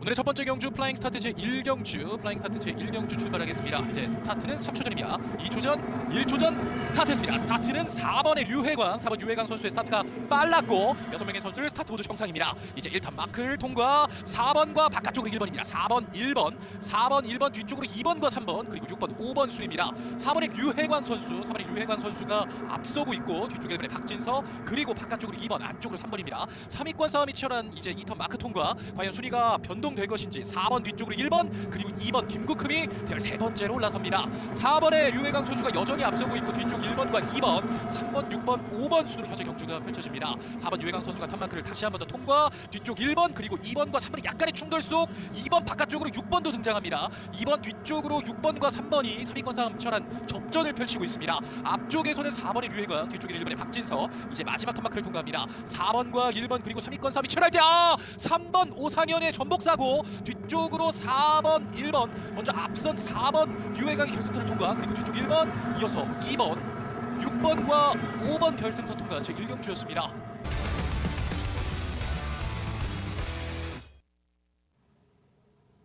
오늘의 첫 번째 경주 플라잉 스타트 제 1경주 플라잉 스타트 제 1경주 출발하겠습니다. 이제 스타트는 3초 전입니다. 2초 전, 1초 전 스타트했습니다. 스타트는 4번의 류혜광, 4번 류혜광 선수의 스타트가 빨랐고 6명의 선수들 스타트 모두 정상입니다. 이제 1턴 마크를 통과 4번과 바깥쪽으로 1번입니다. 4번, 1번, 4번, 1번 뒤쪽으로 2번과 3번 그리고 6번, 5번 순입니다. 4번의 류혜광 선수, 4번의 류혜광 선수가 앞서고 있고 뒤쪽에 1번의 박진서 그리고 바깥쪽으로 2번, 안쪽으로 3번입니다. 3위권 싸움이 치열한 이제 2턴 마크 통과 과연 순위가 변동 될 것인지 4번 뒤쪽으로 1번 그리고 2번 김국흠이 대열 세 번째로 올라섭니다. 4번의 류혜강 선수가 여전히 앞서고 있고 뒤쪽 1번과 2번, 3번, 6번, 5번 순으로 현재 경주가 펼쳐집니다. 4번 류혜강 선수가 턴마크를 다시 한 번 더 통과 뒤쪽 1번 그리고 2번과 3번의 약간의 충돌 속 2번 바깥쪽으로 6번도 등장합니다. 2번 뒤쪽으로 6번과 3번이 3위권 싸움 치열한 접전을 펼치고 있습니다. 앞쪽에서는 4번의 류혜강 뒤쪽에 1번의 박진서 이제 마지막 턴마크를 통과합니다. 4번과 1번 그리고 3위권 싸움이 치열할 때 아! 3번 오상현의 전복 사고 뒤쪽으로 4번 1번 먼저 앞선 4번 류혜강의 결승선을 통과. 그리고 뒤쪽 1번 이어서 2번 6번과 5번 결승선 통과. 제 1경주였습니다.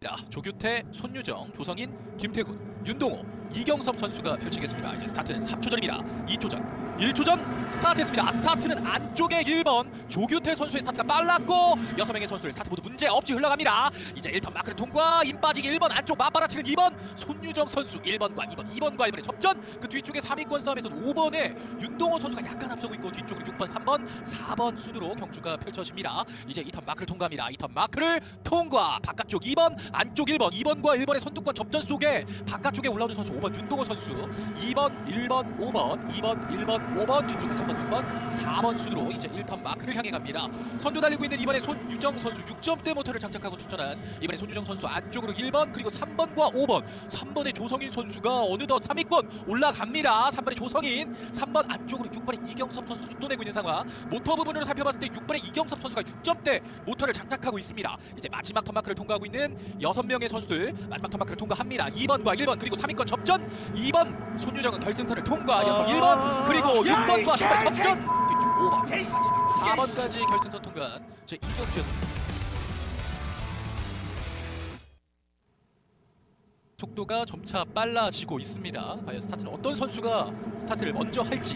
자, 조규태, 손유정, 조성인, 김태군, 윤동호, 이경섭 선수가 펼치겠습니다. 이제 스타트는 3초 전입니다. 2초 전, 1초 전 스타트했습니다. 스타트는 안쪽에 1번 조규태 선수의 스타트가 빨랐고 6명의 선수들 스타트 모두 문제 없이 흘러갑니다. 이제 1턴 마크를 통과 임 빠지기 1번 안쪽 맞받아치는 2번 손유정 선수 1번과 2번, 2번과 1번의 접전 그 뒤쪽에 3위권 싸움에서는 5번에 윤동호 선수가 약간 앞서고 있고 뒤쪽으로 6번, 3번, 4번 순으로 경주가 펼쳐집니다. 이제 2턴 마크를 통과합니다. 2턴 마크를 통과 바깥쪽 2번, 안쪽 1번, 2번과 1번의 선두권 접전 속에 바깥쪽에 올라오는 선수 5번 윤동호 선수 2번, 1번, 5번, 2번, 1번, 5번 뒤쪽에 3번, 6번, 4번 순으로 이제 1턴 마크를 향해 갑니다. 선두 달리고 있는 이번에 손유정 선수 6점대 모터를 장착하고 출전한 이번에 손유정 선수 안쪽으로 1번 그리고 3번과 5번 3번의 조성인 선수가 어느덧 3위권 올라갑니다. 3번의 조성인 3번 안쪽으로 6번의 이경섭 선수 속도 내고 있는 상황 모터 부분으로 살펴봤을 때 6번의 이경섭 선수가 6점대 모터를 장착하고 있습니다. 이제 마지막 턴마크를 통과하고 있는 6명의 선수들 마지막 턴마크를 통과합니다. 2번과 1번 그리고 3위권 접 전. 2번 손유정은 결승선을 통과 이어서 1번 그리고 6번과 10번 접전. 뒤쪽 5번. 마지막 4번까지 결승선 통과한 제 이경주였습니다. 속도가 점차 빨라지고 있습니다. 과연 스타트는 어떤 선수가 스타트를 먼저 할지.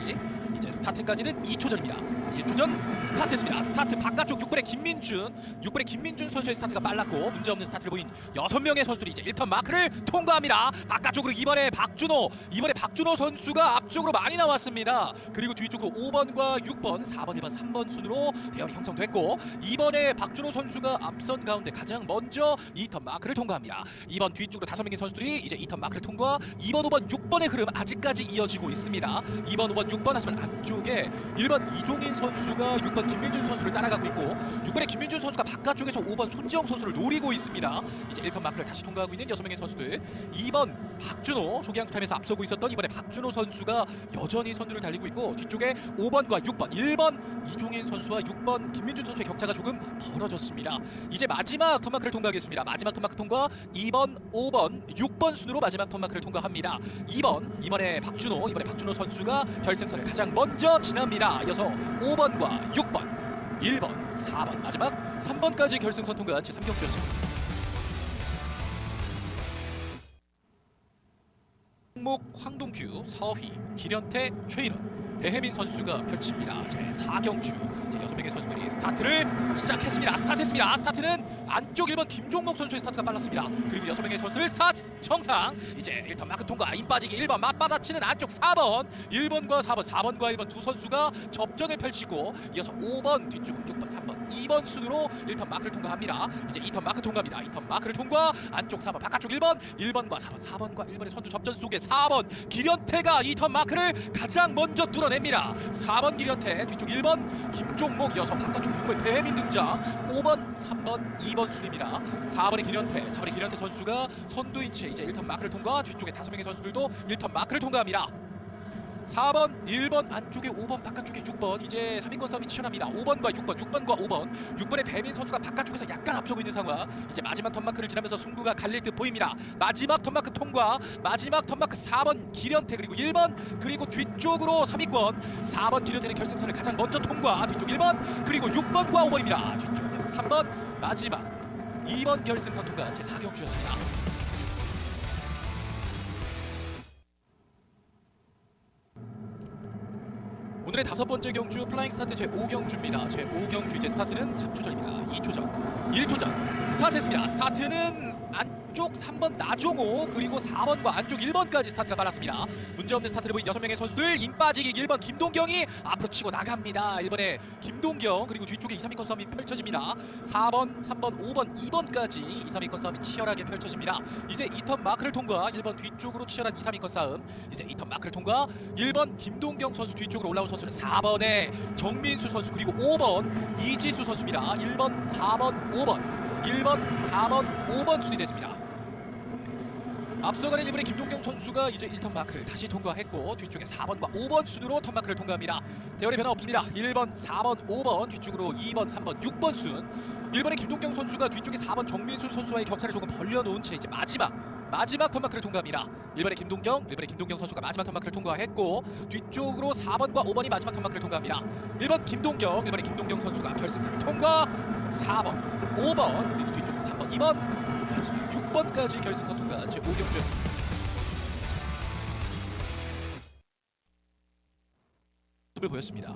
이제 스타트까지는 2초 전입니다. 1초 전 스타트했습니다. 스타트 바깥쪽 6번의 김민준, 6번의 김민준 선수의 스타트가 빨랐고 문제없는 스타트를 보인 6명의 선수들이 이제 1턴 마크를 통과합니다. 바깥쪽으로 2번의 박준호, 2번의 박준호 선수가 앞쪽으로 많이 나왔습니다. 그리고 뒤쪽으로 5번과 6번, 4번, 1번, 3번 순으로 대열이 형성됐고 2번의 박준호 선수가 앞선 가운데 가장 먼저 2턴 마크를 통과합니다. 2번 뒤쪽으로 5명의 선수들이 이제 2턴 마크를 통과 2번, 5번, 6번의 흐름 아직까지 이어지고 있습니다. 2번, 5번, 6번 하지만 안쪽에 1번 이종인 선수 가 6번 김민준 선수를 따라가고 있고 6번의 김민준 선수가 바깥쪽에서 5번 손지영 선수를 노리고 있습니다. 이제 1턴 마크를 다시 통과하고 있는 6명의 선수들 2번 박준호 조기양 타임에서 앞서고 있었던 이번에 박준호 선수가 여전히 선두를 달리고 있고 뒤쪽에 5번과 6번 1번 이종인 선수와 6번 김민준 선수의 격차가 조금 벌어졌습니다. 이제 마지막 턴 마크를 통과하겠습니다. 마지막 턴 마크 통과 2번, 5번, 6번 순으로 마지막 턴 마크를 통과합니다. 2번 이번에 박준호 이번에 박준호 선수가 결승선을 가장 먼저 지납니다. 이어서 5번 과 6번, 1번, 4번 마지막 3번까지 결승선 통과한 제 3경주였습니다. 홍목, 황동규, 서희, 기련태, 최인원, 배혜민 선수가 펼칩니다. 제 4경주 이제 6명의 선수들이 스타트를 시작했습니다. 스타트했습니다. 스타트는 안쪽 1번 김종목 선수의 스타트가 빨랐습니다. 그리고 6명의 선수들 스타트 정상 이제 1턴 마크 통과 임 빠지기 1번 맞받아치는 안쪽 4번 1번과 4번 4번과 1번 두 선수가 접전을 펼치고 이어서 5번 뒤쪽 6번 3번 2번 순으로 1턴 마크를 통과합니다. 이제 2턴 마크 통과합니다. 2턴 마크를 통과 안쪽 4번 바깥쪽 1번 1번과 4번 4번과 1번의 선두 접전 속에 4번 기련태가 2턴 마크를 가장 먼저 뚫어냅니다. 4번 기련태 뒤쪽 1번 김종목 이어서 바깥쪽 6번 배민 등장 5번 3번 2번 순입니다. 4번의 기련태 4번의 기련태 선수가 선두인 채 이제 1턴 마크를 통과 뒤쪽에 5명의 선수들도 1턴 마크를 통과합니다. 4번, 1번 안쪽에 5번, 바깥쪽에 6번 이제 3인권 싸움이 치열합니다. 5번과 6번, 6번과 5번 6번의 배민 선수가 바깥쪽에서 약간 앞서고 있는 상황 이제 마지막 턴마크를 지나면서 승부가 갈릴 듯 보입니다. 마지막 턴마크 통과 마지막 턴마크 4번 기련태 그리고 1번 그리고 뒤쪽으로 3위권 4번 기련태는 결승선을 가장 먼저 통과 뒤쪽 1번 그리고 6번과 5번입니다. 뒤쪽에서 3번 마지막 2번 결승선 통과 제 4경주였습니다. 오늘의 다섯 번째 경주 플라잉 스타트 제 5경주입니다. 제 5경주 이제 스타트는 3초 전입니다. 2초 전, 1초 전 스타트했습니다. 스타트는 안 쪽 3번 나종호 그리고 4번과 안쪽 1번까지 스타트가 빨랐습니다. 문제없는 스타트를 보인 6명의 선수들 임 빠지기 1번 김동경이 앞으로 치고 나갑니다. 1번에 김동경 그리고 뒤쪽에 2, 3위권 싸움이 펼쳐집니다. 4번, 3번, 5번, 2번까지 2, 3위권 싸움이 치열하게 펼쳐집니다. 이제 2턴 마크를 통과 1번 뒤쪽으로 치열한 2, 3위권 싸움 이제 2턴 마크를 통과 1번 김동경 선수 뒤쪽으로 올라온 선수는 4번에 정민수 선수 그리고 5번 이지수 선수입니다. 1번, 4번, 5번 1번, 4번, 5번 순위 됐습니다. 앞서가는 1번의 김동경 선수가 이제 1턴 마크를 다시 통과했고 뒤쪽에 4번과 5번 순으로 턴 마크를 통과합니다. 대열의 변화 없습니다. 1번, 4번, 5번 뒤쪽으로 2번, 3번, 6번 순 1번의 김동경 선수가 뒤쪽에 4번 정민수 선수와의 격차를 조금 벌려놓은 채 이제 마지막 마지막 턴마크를 통과합니다. 1번의 김동경, 1번의 김동경 선수가 마지막 턴마크를 통과했고 뒤쪽으로 4번과 5번이 마지막 턴마크를 통과합니다. 1번 김동경, 1번의 김동경 선수가 결승선을 통과 4번, 5번 그리고 뒤쪽으로 3번, 2번 마지막 6번까지 결승선 통과 제 5경주 모습을 보였습니다.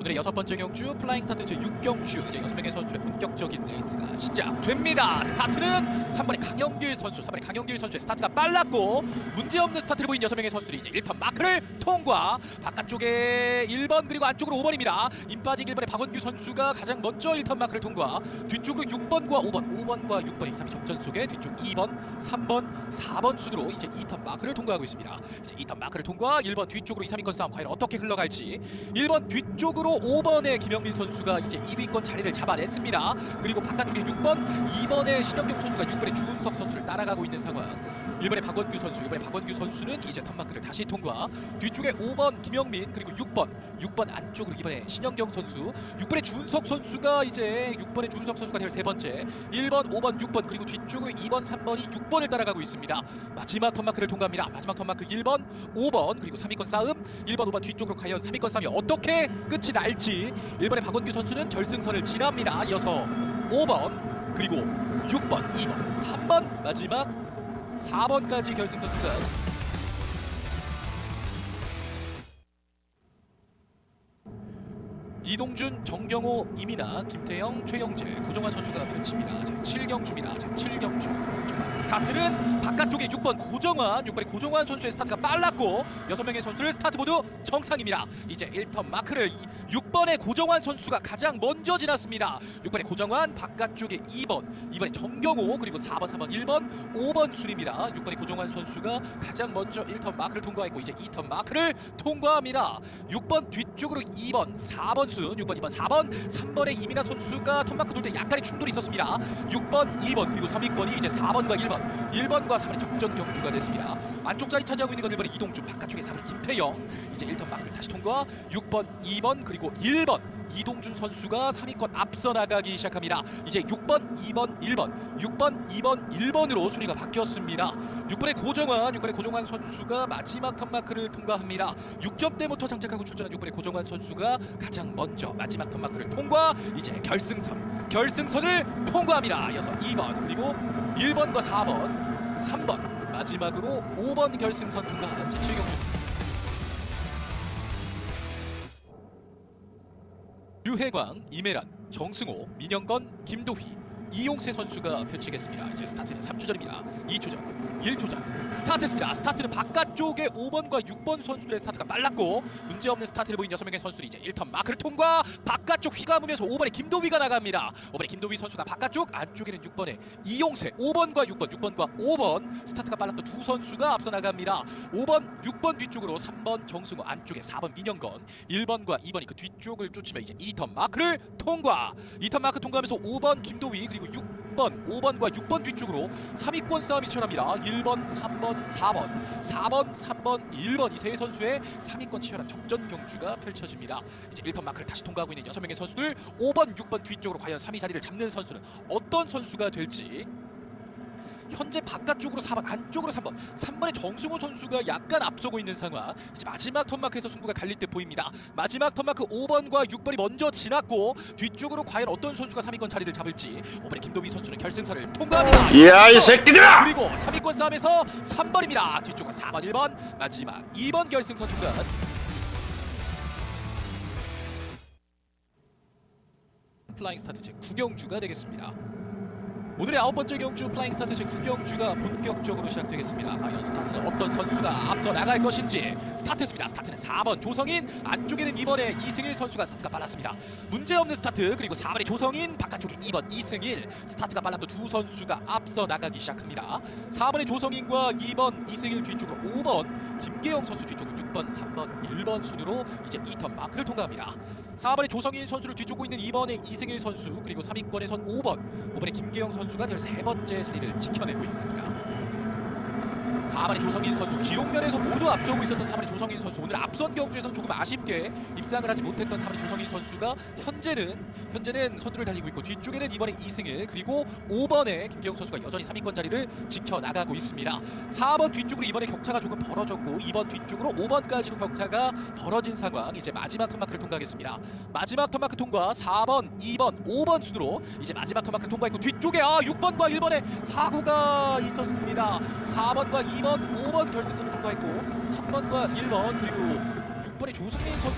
오늘의 여섯 번째 경주 플라잉 스타트 제 6경주 이제 여섯 명의 선수들의 본격적인 레이스가 시작됩니다. 스타트는 3번의 강영길 선수, 3번의 강영길 선수의 스타트가 빨랐고 문제없는 스타트를 보인 여섯 명의 선수들이 이제 1턴 마크를 통과. 바깥쪽에 1번 그리고 안쪽으로 5번입니다. 임빠진 1번의 박원규 선수가 가장 먼저 1턴 마크를 통과. 뒤쪽으로 6번과 5번, 5번과 6번 2, 3위 정전 속에 뒤쪽 2번, 3번, 4번 순으로 이제 2턴 마크를 통과하고 있습니다. 이제 2턴 마크를 통과 1번 뒤쪽으로 2, 3위권 싸움 과연 어떻게 흘러갈지 1번 뒤쪽으로 5번의 김영민 선수가 이제 2위권 자리를 잡아냈습니다. 그리고 바깥쪽에 6번, 2번의 신영경 선수가 6번의 주은석 선수를 따라가고 있는 상황. 1번의 박원규 선수, 1번의 박원규 선수는 이제 턴마크를 다시 통과. 뒤쪽에 5번 김영민 그리고 6번, 6번 안쪽으로 2번의 신영경 선수, 6번의 준석 선수가 이제 6번의 준석 선수가 될 세 번째. 1번, 5번, 6번 그리고 뒤쪽으로 2번, 3번이 6번을 따라가고 있습니다. 마지막 턴마크를 통과합니다. 마지막 턴마크 1번, 5번 그리고 3위권 싸움. 1번, 5번 뒤쪽으로 과연 3위권 싸움이 어떻게 끝이 날지. 1번의 박원규 선수는 결승선을 지납니다. 이어서 5번 그리고 6번, 2번, 3번 마지막 4번까지 결승선 투가 이동준, 정경호, 이민아, 김태영, 최영재, 고정환 선수가 펼칩니다. 제 7경주입니다. 제 7경주. 스타트는 바깥쪽에 6번 고정환, 6번의 고정환 선수의 스타트가 빨랐고 6명의 선수들 스타트 모두 정상입니다. 이제 1턴 마크를 6번의 고정환 선수가 가장 먼저 지났습니다. 6번의 고정환, 바깥쪽에 2번, 2번의 정경호, 그리고 4번, 3번, 1번, 5번 순입니다. 6번의 고정환 선수가 가장 먼저 1턴 마크를 통과했고 이제 2턴 마크를 통과합니다. 6번 뒤쪽으로 2번, 4번 순, 6번, 2번, 4번, 3번의 이민아 선수가 턴마크 돌 때 약간의 충돌이 있었습니다. 6번, 2번, 그리고 3위권이 이제 4번과 1번, 1번과 3번의 적전 경주가 됐습니다. 안쪽 자리 차지하고 있는 건 1번의 이동준, 바깥쪽에 3번 김태영, 이제 1턴 마크를 다시 통과. 6번, 2번, 그리고 1번. 이동준 선수가 3위권 앞서 나가기 시작합니다. 이제 6번, 2번, 1번, 6번, 2번, 1번으로 순위가 바뀌었습니다. 6번의 고정환, 6번의 고정환 선수가 마지막 턴마크를 통과합니다. 6점대부터 장착하고 출전한 6번의 고정환 선수가 가장 먼저 마지막 턴마크를 통과. 이제 결승선, 결승선을 통과합니다. 이어서 2번 그리고 1번과 4번, 3번 마지막으로 5번 결승선 통과하는 제 7경주 유해광, 이메란, 정승호, 민영건, 김도휘, 이용세 선수가 펼치겠습니다. 이제 스타트는 3초전입니다. 2초전, 1초전 스타트했습니다. 스타트는 바깥쪽에 5번과 6번 선수들의 스타트가 빨랐고 문제없는 스타트를 보인 6명의 선수들이 이제 1턴 마크를 통과 바깥쪽 휘감으면서 5번의 김도휘가 나갑니다. 5번의 김도휘 선수가 바깥쪽 안쪽에는 6번의 이용세 5번과 6번 6번과 5번 스타트가 빨랐던 두 선수가 앞서 나갑니다. 5번 6번 뒤쪽으로 3번 정승호 안쪽에 4번 민영건 1번과 2번이 그 뒤쪽을 쫓으며 이제 2턴 마크를 통과 2턴 마크 통과하면서 5번 김도휘 그리고 6번 5번과 6번 뒤쪽으로 3위권 싸움이 치열합니다. 1번 3번 4번 4번 3번 1번 이 세 선수의 3위권 치열한 적전 경주가 펼쳐집니다. 이제 1턴 마크를 다시 통과하고 있는 6명의 선수들 5번 6번 뒤쪽으로 과연 3위 자리를 잡는 선수는 어떤 선수가 될지 현재 바깥쪽으로 4번, 안쪽으로 3번. 3번의 정승호 선수가 약간 앞서고 있는 상황. 이제 마지막 턴마크에서 승부가 갈릴 때 보입니다. 마지막 턴마크 5번과 6번이 먼저 지났고 뒤쪽으로 과연 어떤 선수가 3위권 자리를 잡을지 5번의 김도비 선수는 결승선을 통과합니다. 이야 이 새끼들아! 그리고 3위권 싸움에서 3번입니다. 뒤쪽은 4번, 1번, 마지막 2번 결승선 통과. 플라잉 스타트 제 9경주가 되겠습니다. 오늘의 아홉 번째 경주 플라잉 스타트 제 9경주가 본격적으로 시작되겠습니다. 과연 스타트는 어떤 선수가 앞서 나갈 것인지 스타트했습니다. 스타트는 4번 조성인, 안쪽에는 2번의 이승일 선수가 스타트가 빨랐습니다. 문제없는 스타트 그리고 4번의 조성인, 바깥쪽에 2번 이승일 스타트가 빨랐던 두 선수가 앞서 나가기 시작합니다. 4번의 조성인과 2번 이승일 뒤쪽으로 5번 김계영 선수 뒤쪽으로 6번, 3번, 1번 순으로 이제 2턴 마크를 통과합니다. 4번의 조성인 선수를 뒤쫓고 있는 2번의 이승일 선수 그리고 3위권에선 5번 5번의 김계영 선수가 13번째 자리를 지켜내고 있습니다. 4번의 조성인 선수 기록면에서 모두 앞서고 있었던 4번의 조성인 선수 오늘 앞선 경주에서는 조금 아쉽게 입상을 하지 못했던 4번의 조성인 선수가 현재는 현재는 선두를 달리고 있고 뒤쪽에는 2번의 이승일 그리고 5번의 김계영 선수가 여전히 3위권 자리를 지켜나가고 있습니다. 4번 뒤쪽으로 이번에 격차가 조금 벌어졌고 2번 뒤쪽으로 5번까지도 격차가 벌어진 상황 이제 마지막 턴마크를 통과하겠습니다. 마지막 턴마크 통과 4번, 2번, 5번 순으로 이제 마지막 턴마크를 통과했고 뒤쪽에 아 6번과 1번에 사고가 있었습니다. 4번과 2번, 5번 결승선을 통과했고 3번과 1번 그리고 6번의 조승민 선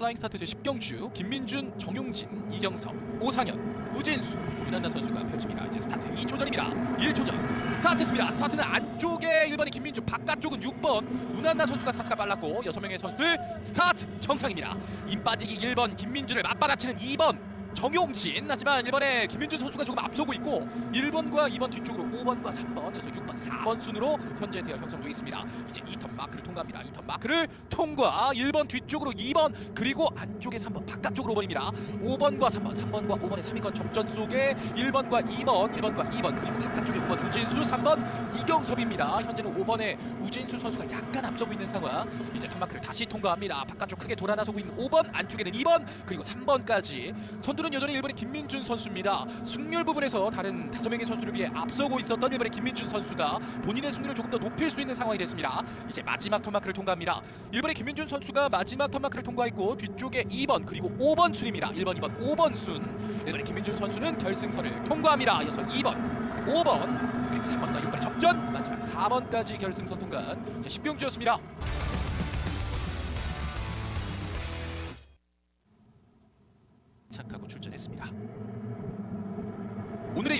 플라잉 스타트 제 10경주 김민준, 정용진, 이경석, 오상현, 우진수, 윤한나 선수가 펼칩니다. 이제 스타트 2초 전입니다. 1초 전 스타트했습니다. 스타트는 안쪽에 1번이 김민준, 바깥쪽은 6번 윤한나 선수가 스타트가 빨랐고 6명의 선수들 스타트 정상입니다. 임 빠지기 1번 김민준을 맞받아치는 2번 정용진. 하지만 1번에 김민준 선수가 조금 앞서고 있고 1번과 2번 뒤쪽으로 5번과 3번 그래서 6번 4번 순으로 현재 대열 형성되어 있습니다. 이제 2턴 마크를 통과합니다. 2턴 마크를 통과. 1번 뒤쪽으로 2번 그리고 안쪽에 3번 바깥쪽으로 5번입니다. 5번과 3번 3번과 5번의 3위권 접전 속에 1번과 2번 1번과 2번 그리고 바깥쪽에 5번 우진수 3번 이경섭입니다. 현재는 5번의 우진수 선수가 약간 앞서고 있는 상황. 이제 턴 마크를 다시 통과합니다. 바깥쪽 크게 돌아 나서고 있는 5번 안쪽에는 2번 그리고 3번까지 선두 는 여전히 1번의 김민준 선수입니다. 승률 부분에서 다른 다섯 명의 선수를 비해 앞서고 있었던 1번의 김민준 선수가 본인의 승률을 조금 더 높일 수 있는 상황이 됐습니다. 이제 마지막 턴마크를 통과합니다. 1번의 김민준 선수가 마지막 턴마크를 통과했고 뒤쪽에 2번 그리고 5번 순입니다. 1번, 2번, 5번 순. 1번의 김민준 선수는 결승선을 통과합니다. 이어서 2번, 5번 그리고 3번과 6번의 접전 마지막 4번까지 결승선 통과한 제 10경주였습니다.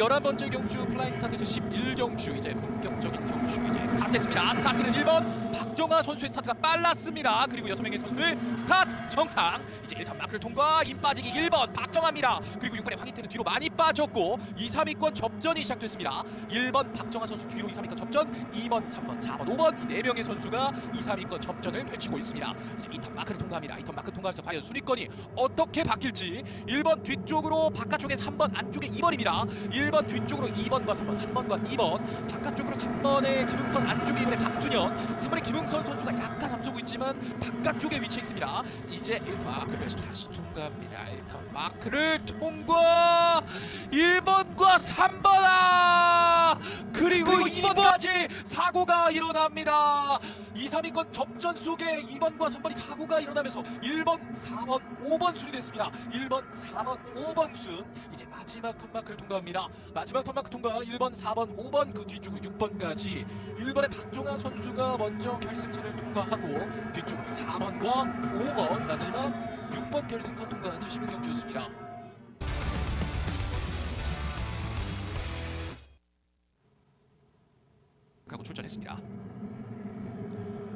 11번째 경주 플라잉 스타트 제 11경주 이제 본격적인 경주 이제 스타트했습니다. 스타트는 1번 박정아 선수의 스타트가 빨랐습니다. 그리고 6명의 선수들 스타트 정상 이제 1턴 마크를 통과 임 빠지기 1번 박정아입니다. 그리고 6번의 황희태는 뒤로 많이 빠졌고 2, 3위권 접전이 시작됐습니다. 1번 박정아 선수 뒤로 2, 3위권 접전 2번, 3번, 4번, 5번 이 4명의 선수가 2, 3위권 접전을 펼치고 있습니다. 이제 2턴 마크를 통과합니다. 2턴 마크 통과하면서 과연 순위권이 어떻게 바뀔지 1번 뒤쪽으로 바깥쪽에 3번 안쪽에 2번입니다. 1번 뒤쪽으로 2번과 3번 3번과 2번 바깥쪽으로 3번의 김흥선 안쪽에 이번에 박준현 3번의 김 흥선 선수가 약간 앞서고 있지만 바깥쪽에 위치해 있습니다. 이제 1번 마크를 다시 통과합니다. 1번 마크를 통과 1번과 3번 아 그리고 2번까지 사고가 일어납니다. 2, 3위권 접전 속에 2번과 3번이 사고가 일어나면서 1번, 4번, 5번 순이 됐습니다. 1번, 4번, 5번 순 이제 마지막 턴마크를 통과합니다. 마지막 턴마크 통과 1번, 4번, 5번 그 뒤쪽으로 6번까지 1번의 박종아 선수가 먼저 결승선을 통과하고 뒤쪽 4번과 5번 마지막 6번 결승선 통과한 76경주였습니다.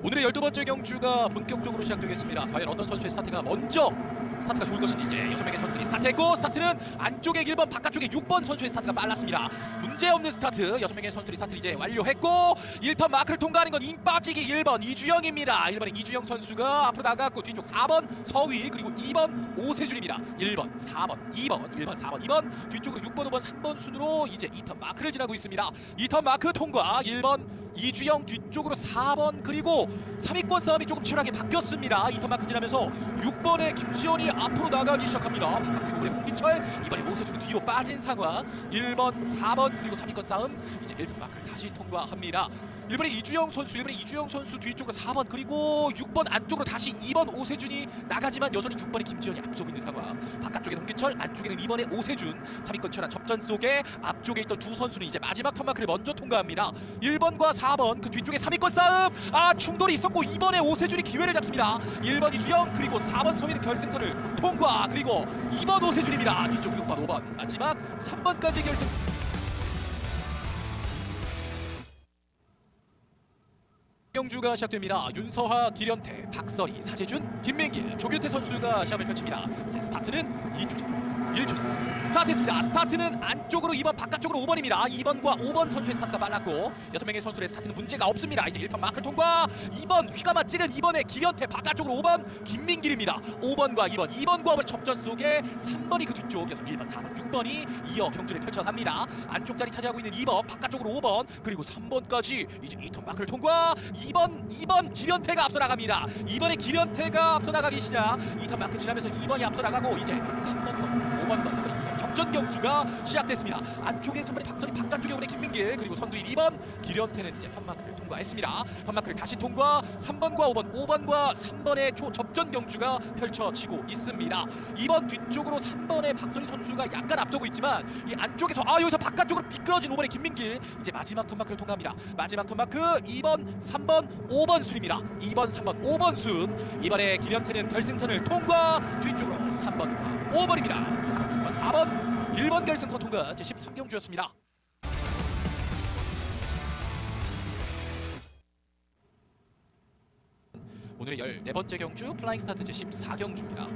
오늘의 12번째 경주가 본격적으로 시작되겠습니다. 과연 어떤 선수의 스타트가 먼저 스타트가 좋을 것인지 이제 6명의 선수들이 스타트했고 스타트는 안쪽에 1번 바깥쪽에 6번 선수의 스타트가 빨랐습니다. 문제없는 스타트 6명의 선수들이 스타트를 이제 완료했고 1턴 마크를 통과하는 건임 빠지기 1번 이주영입니다. 1번의 이주영 선수가 앞으로 나갔고 뒤쪽 4번 서위 그리고 2번 오세준입니다. 1번 4번 2번 1번 4번 2번 뒤쪽으로 6번 5번 3번 순으로 이제 2턴 마크를 지나고 있습니다. 2턴 마크 통과 1번 이주영 뒤쪽으로 4번 그리고 3위권 싸움이 조금 치열하게 바뀌었습니다. 이턴 마크 지나면서 6번의 김지현이 앞으로 나가기 시작합니다. 그리고 홍기철 이번에 오세준 뒤로 빠진 상황 1번, 4번 그리고 3위권 싸움 이제 1턴 마크를 다시 통과합니다. 1번의 이주영 선수, 1번의 이주영 선수 뒤쪽으로 4번 그리고 6번 안쪽으로 다시 2번 오세준이 나가지만 여전히 6번의 김지현이 앞서고 있는 상황. 바깥쪽에는 홍기철, 안쪽에는 2번의 오세준. 3위권 천안 접전 속에 앞쪽에 있던 두 선수는 이제 마지막 턴마크를 먼저 통과합니다. 1번과 4번 그 뒤쪽에 3위권 싸움. 아 충돌이 있었고 2번의 오세준이 기회를 잡습니다. 1번 이주영 그리고 4번 서민은 결승선을 통과 그리고 2번 오세준입니다. 뒤쪽 6번 5번 마지막 3번까지 결승. 경주가 시작됩니다. 윤서하, 기련태, 박서희, 사재준, 김민길, 조규태 선수가 시합을 펼칩니다. 이제 스타트는 2주전, 1주전. 스타트했습니다. 스타트는 안쪽으로 2번, 바깥쪽으로 5번입니다. 2번과 5번 선수의 스타트가 빨랐고 6명의 선수의 스타트는 문제가 없습니다. 이제 1턴 마크 통과. 2번 휘가 맞지는 2번의 기련태, 바깥쪽으로 5번 김민길입니다. 5번과 2번, 2번과 5번 접전 속에 3번이 그 뒤쪽에서 1번, 4번, 6번이 이어 경주를 펼쳐갑니다. 안쪽 자리 차지하고 있는 2번, 바깥쪽으로 5번, 그리고 3번까지 이제 2턴 마크를 통과. 2번, 2번 기련태가 앞서 나갑니다. 2번의 기련태가 앞서 나가기 시작. 2턴 마크 지나면서 2번이 앞서 나가고 이제 3번과 5번과 3번이 접전 경주가 시작됐습니다. 안쪽에 3번의 박선희, 바깥쪽에 오는 김민길, 그리고 선두인 2번 기련태는 이제 턴마크를 통과했습니다. 턴마크를 다시 통과. 3번과 5번, 5번과 3번의 초 접전 경주가 펼쳐지고 있습니다. 2번 뒤쪽으로 3번의 박선희 선수가 약간 앞서고 있지만 이 안쪽에서 아 여기서 바깥쪽으로 미끄러진 5번의 김민길 이제 마지막 턴마크를 통과합니다. 마지막 턴마크 2번, 3번, 5번 순입니다. 2번, 3번, 5번 순. 이번에 기련태는 결승선을 통과. 뒤쪽으로 3번과 5번입니다. 4번, 1번 결승선 통과 제 13경주였습니다. 오늘의 14번째 경주 플라잉 스타트 제 14경주입니다.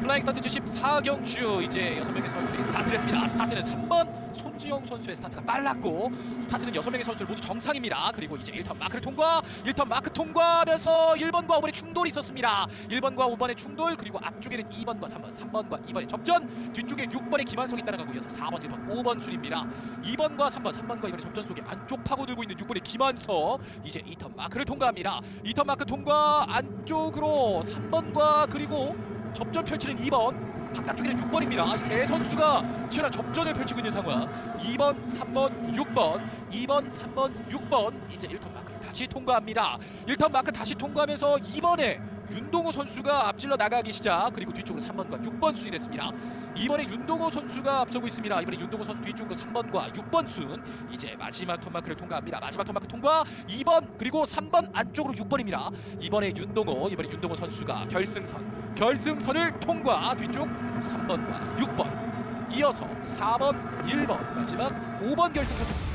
플라잉 스타트 제 14경주 이제 6명의 선수들이 스타트를 했습니다. 스타트는 3번 손지영 선수의 스타트가 빨랐고 스타트는 6명의 선수들 모두 정상입니다. 그리고 이제 1턴 마크를 통과 1턴 마크 통과하면서 1번과 5번의 충돌이 있었습니다. 1번과 5번의 충돌 그리고 앞쪽에는 2번과 3번 3번과 2번의 접전 뒤쪽에 6번의 김한성이 따라가고 이어서 4번 1번 5번 순입니다. 2번과 3번 3번과 2번의 접전 속에 안쪽 파고들고 있는 6번의 김한석 이제 2턴 마크를 통과합니다. 2턴 마크 통과 안쪽으로 3번과 그리고 접전 펼치는 2번 바깥쪽에는 6번입니다. 세 선수가 치열한 접전을 펼치고 있는 상황. 2번, 3번, 6번, 2번, 3번, 6번 이제 1턴 마크 다시 통과합니다. 1턴 마크 다시 통과하면서 2번에 윤동호 선수가 앞질러 나가기 시작 그리고 뒤쪽은 3번과 6번 순이 됐습니다. 이번에 윤동호 선수가 앞서고 있습니다. 이번에 윤동호 선수 뒤쪽으로 3번과 6번 순 이제 마지막 턴마크를 통과합니다. 마지막 턴마크 통과 2번 그리고 3번 안쪽으로 6번입니다. 이번에 윤동호 이번에 윤동호 선수가 결승선 결승선을 통과 뒤쪽 3번과 6번 이어서 4번 1번 마지막 5번 결승선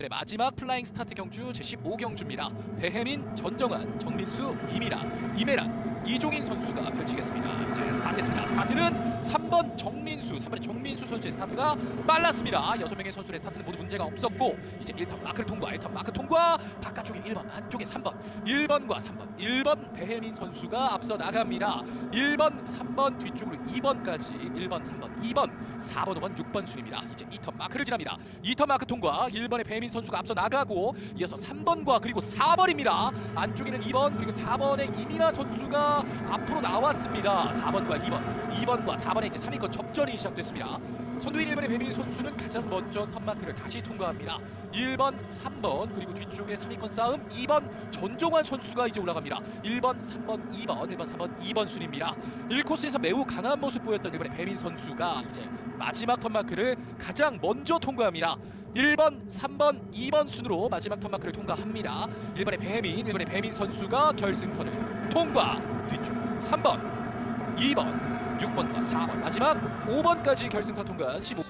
네, 마지막 플라잉 스타트 경주 제15경주입니다. 배혜민, 전정환, 정민수, 이미란, 이메란, 이종인 선수가 펼치겠습니다. 이제 스타트했습니다. 스타트는 3번 정민수, 3번의 정민수 선수의 스타트가 빨랐습니다. 6명의 선수의 스타트는 모두 문제가 없었고 이제 1턴 마크를 통과, 1턴 마크 통과 바깥쪽에 1번, 안쪽에 3번 1번과 3번 1번 배혜민 선수가 앞서 나갑니다. 1번, 3번 뒤쪽으로 2번까지 1번, 3번, 2번 4번, 5번, 6번 순입니다. 이제 2턴 마크를 지납니다. 2턴 마크 통과 1번의 배민 선수가 앞서 나가고 이어서 3번과 그리고 4번입니다. 안쪽에는 2번 그리고 4번의 이민아 선수가 앞으로 나왔습니다. 4번과 2번, 2번과 4번 의 이제 3위권 접전이 시작됐습니다. 선두인 1번의 배민 선수는 가장 먼저 턴마크를 다시 통과합니다. 1번, 3번 그리고 뒤쪽에 3위권 싸움 2번 전종환 선수가 이제 올라갑니다. 1번, 3번, 2번, 1번, 3번, 2번 순입니다. 1코스에서 매우 강한 모습 보였던 1번의 배민 선수가 이제 마지막 턴마크를 가장 먼저 통과합니다. 1번, 3번, 2번 순으로 마지막 턴마크를 통과합니다. 1번의 배민, 1번의 배민 선수가 결승선을 통과. 뒤쪽 3번, 2번, 6번과 4번 마지막 5번까지 결승선 통과한 15.